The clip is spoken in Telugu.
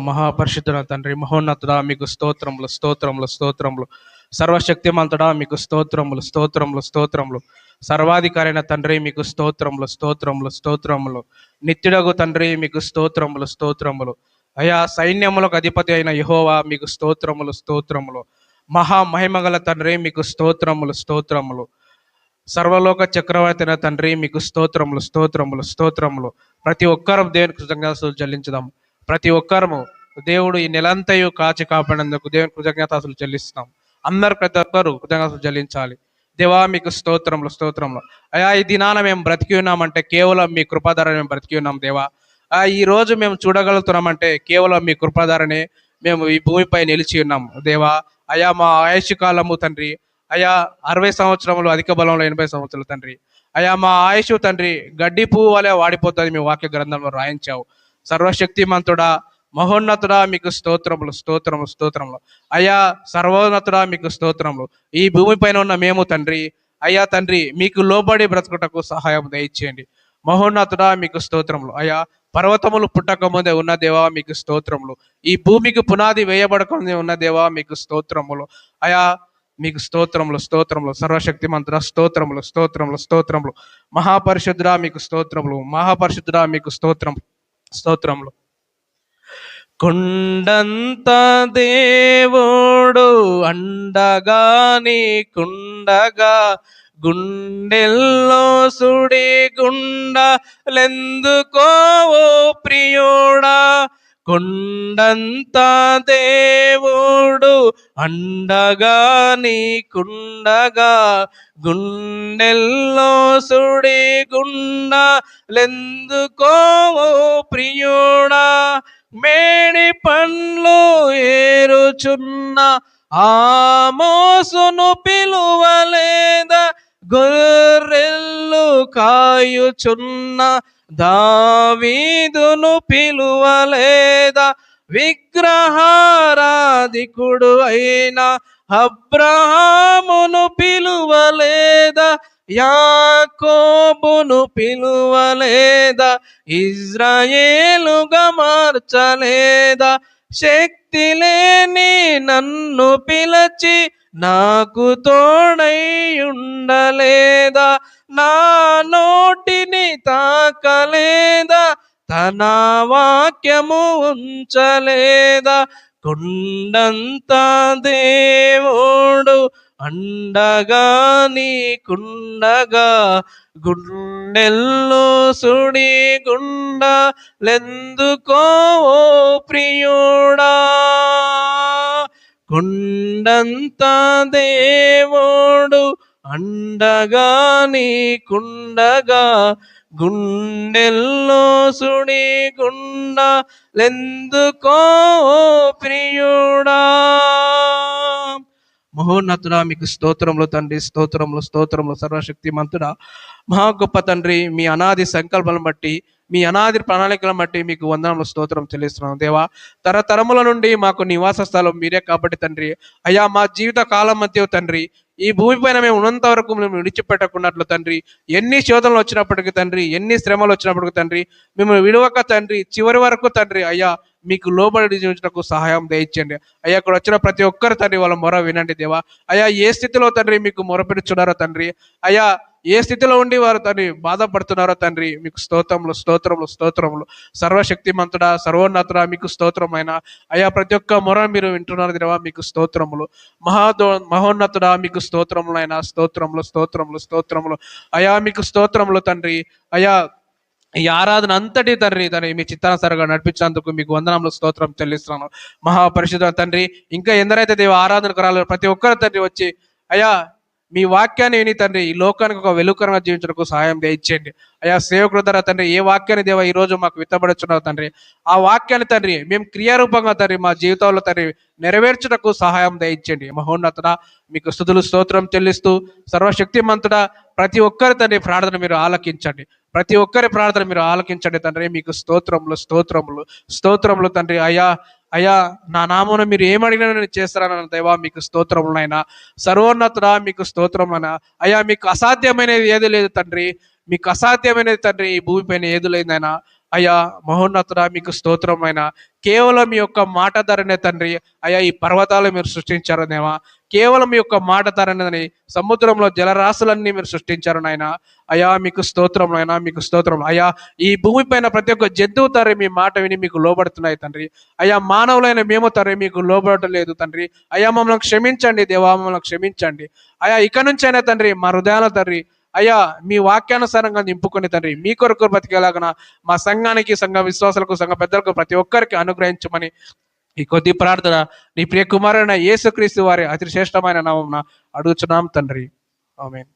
మహాపరిశుద్ధుడ తండ్రి మహోన్నతుడా మీకు స్తోత్రములు స్తోత్రములు స్తోత్రములు. సర్వశక్తిమంతుడా మీకు స్తోత్రములు స్తోత్రములు స్తోత్రములు. సర్వాధికారైన తండ్రి మీకు స్తోత్రములు స్తోత్రములు స్తోత్రములు. నిత్యుడగు తండ్రి మీకు స్తోత్రములు స్తోత్రములు. అయా సైన్యములకు అధిపతి అయిన యహోవా మీకు స్తోత్రములు స్తోత్రములు. మహా మహిమగల తండ్రి మీకు స్తోత్రములు స్తోత్రములు. సర్వలోక చక్రవర్తి అయిన తండ్రి మీకు స్తోత్రములు స్తోత్రములు స్తోత్రములు. ప్రతి ఒక్కరూ దేవునికి కృతజ్ఞతలు చెల్లించుదాం. ప్రతి ఒక్కరము దేవుడు ఈ నెలంతయు కాచి కాపాడినందుకు దేవుని కృతజ్ఞతాసులు చెల్లిస్తున్నాం. అందరు ప్రతి ఒక్కరు కృతజ్ఞతలు చెల్లించాలి. దేవా మీకు స్తోత్రంలో స్తోత్రంలో అయా ఈ దినాన మేము బ్రతికి ఉన్నామంటే కేవలం మీ కృపాధార మేము బ్రతికి ఉన్నాం దేవా. ఈ రోజు మేము చూడగలుగుతున్నామంటే కేవలం మీ కృపాధారనే మేము ఈ భూమిపై నిలిచి ఉన్నాం దేవా. అయా మా ఆయుష్ కాలము తండ్రి. అయా అరవై సంవత్సరములు అధిక బలంలో ఎనభై సంవత్సరాలు తండ్రి. అయా మా ఆయుష్ తండ్రి గడ్డి పువ్వు వలె వాడిపోతుంది మీ వాక్య గ్రంథంలో రాయించావు. సర్వశక్తిమంతుడా మహోన్నతుడా మీకు స్తోత్రములు స్తోత్రము స్తోత్రములు. అయ్యా సర్వోన్నతుడా మీకు స్తోత్రములు. ఈ భూమిపైన ఉన్న మేము తండ్రి అయ్యా తండ్రి మీకు లోబడి బ్రతుకుటకు సహాయం దయచేయండి. మహోన్నతుడా మీకు స్తోత్రములు. అయ్యా పర్వతములు పుట్టక ముందే ఉన్న దేవా మీకు స్తోత్రములు. ఈ భూమికి పునాది వేయబడకముందే ఉన్న దేవా మీకు స్తోత్రములు. అయా మీకు స్తోత్రములు స్తోత్రములు. సర్వశక్తిమంతుడ స్తోత్రములు స్తోత్రములు స్తోత్రములు. మహాపరిశుద్ధుడా మీకు స్తోత్రములు. మహాపరిశుద్ధుడా మీకు స్తోత్రం. స్తోత్రంలో కొండంత దేవుడు అండగా నీకుండగా గుండెల్లో సుడి గుండలెందుకోవో ప్రియుడా? కొండంత దేవుడు అండగా నీకుండగా గుండెల్లో సుడి గుండలెందుకోవో ప్రియుడా మేడి పండ్లు ఏరుచున్న ఆ మోసును పిలువలేదా గొర్రెల్లు కాయుచున్న దావీదును పిలువలేదా విగ్రహారాధికుడు అయిన అబ్రహామును పిలువలేదా యాకోబును పిలువలేదా? ఇజ్రాయేలుగా మార్చలేదా? శక్తి లేని నన్ను పిలచి నాకు తోడై ఉండలేదా? నా నోటిని తాకలేదా? తన వాక్యము ఉంచలేదా? కొండంత దేవుడు అండగా నీకుండగా గుండెల్లో సుడి గుండ లెందుకో ప్రియుడా. కొండంత దేవుడు అండగా నీకుండగా గుండెల్లో సుడి గుండ లెందుకో ప్రియుడా. మహోన్నతుడా మీకు స్తోత్రములు తండ్రి స్తోత్రములు స్తోత్రములు. సర్వశక్తి మంతుడ మహా గొప్ప తండ్రి మీ అనాది సంకల్పాలను బట్టి మీ అనాది ప్రణాళికలను బట్టి మీకు వందనములు స్తోత్రం చెల్లిస్తున్నాం దేవా తరతరముల నుండి మాకు నివాస స్థలం మీరే కాబట్టి తండ్రి. అయ్యా మా జీవిత కాలం మధ్య తండ్రి. ఈ భూమిపైన మేము ఉన్నంత వరకు మేము విడిచిపెట్టకున్నట్లు తండ్రి ఎన్ని శోధనలు వచ్చినప్పటికీ తండ్రి ఎన్ని శ్రమలు వచ్చినప్పటికీ తండ్రి మేము విడవక తండ్రి చివరి వరకు తండ్రి అయ్యా మీకు లోబడి జీవించడానికి సహాయం దయచేయండి. అయ్యా ఇక్కడ వచ్చిన ప్రతి ఒక్కరు తండ్రి వాళ్ళ మొర వినండి దేవా. అయ్యా ఏ స్థితిలో తండ్రి మీకు మొరపెడుచున్నారో తండ్రి. అయ్యా ఏ స్థితిలో ఉండి వారు తండ్రి? బాధపడుతున్నారో తండ్రి? మీకు స్తోత్రములు స్తోత్రములు స్తోత్రములు. సర్వశక్తిమంతుడా సర్వోన్నతుడా మీకు స్తోత్రమైన. అయ్యా ప్రతి ఒక్క మొర మీరు వింటున్నారు దేవా మీకు స్తోత్రములు. మహాదో మహోన్నతుడా మీకు స్తోత్రములైనా. స్తోత్రములు స్తోత్రములు స్తోత్రములు. అయా మీకు స్తోత్రములు తండ్రి. అయా ఈ ఆరాధన అంతటి తండ్రి తండ్రి మీ చిత్తానుసారంగా నడిపించినందుకు మీకు వందనములు స్తోత్రం చెల్లిస్తున్నాను. మహాపరిశుద్ధ తండ్రి ఇంకా ఎందరైతే దేవ ఆరాధనకు రాలేదు ప్రతి ఒక్కరు తండ్రి వచ్చి అయ్యా మీ వాక్యాన్ని విని తండ్రి ఈ లోకానికి ఒక వెలుకరంగా జీవించడానికి సహాయం దయచేయండి. అయా సేవకుల ద్వారా తండ్రి ఏ వాక్యాన్ని దేవ ఈ రోజు మాకు విత్తబడుచున్నావు తండ్రి? ఆ వాక్యాన్ని తండ్రి మేము క్రియారూపంగా తండ్రి మా జీవితంలో తండ్రి నెరవేర్చుటకు సహాయం దయచేయండి. మహోన్నతుడ మీకు స్థుతులు స్తోత్రం చెల్లిస్తూ సర్వశక్తిమంతుడా ప్రతి ఒక్కరి తండ్రి ప్రార్థన మీరు ఆలకించండి. ప్రతి ఒక్కరి ప్రార్థన మీరు ఆలకించండి తండ్రి. మీకు స్తోత్రములు స్తోత్రములు స్తోత్రములు తండ్రి. అయ్యా అయ్యా నా నామను మీరు ఏమడిగినా నేను చేస్తానన్న దేవా మీకు స్తోత్రములైనా. సర్వోన్నతుడా మీకు స్తోత్రమైనా అయ్యా మీకు అసాధ్యమైనది ఏది లేదు తండ్రి. మీకు అసాధ్యమైనది తండ్రి ఈ భూమిపైన ఏది లేదైనా. అయ్యా మహోన్నతుడా మీకు స్తోత్రమైన కేవలం మీ యొక్క మాట ధరనే తండ్రి. అయ్యా ఈ పర్వతాలు మీరు సృష్టించారనేవా కేవలం మీ యొక్క మాట తరణదని సముద్రంలో జలరాశులన్నీ మీరు సృష్టించారు నాయన. అయ్యా మీకు స్తోత్రం నాయన మీకు స్తోత్రం అయ్యా ఈ భూమి పైన ప్రతి ఒక్క జంతువు తరే మీ మాట విని మీకు లోబడుతున్నాయి తండ్రి. అయ్యా మానవులైన మేము తరే మీకు లోబడటం లేదు తండ్రి. అయ్యా మమ్మల్ని క్షమించండి దేవా మమ్మల్ని క్షమించండి. అయ్యా ఇక నుంచైనా తండ్రి మా హృదయాల తండ్రి. అయ్యా మీ వాక్యానుసారంగా నింపుకొని తండ్రి మీ కొరకు బతికేలాగన మా సంఘానికి సంఘ విశ్వాసాలకు సంఘ పెద్దలకు ప్రతి ఒక్కరికి అనుగ్రహించమని ఈ కొద్ది ప్రార్థన నీ ప్రియ కుమారుడైన యేసుక్రీస్తు వారి అతి శ్రేష్టమైన నామం అడుగుచున్నాం తండ్రి. ఆమెన్.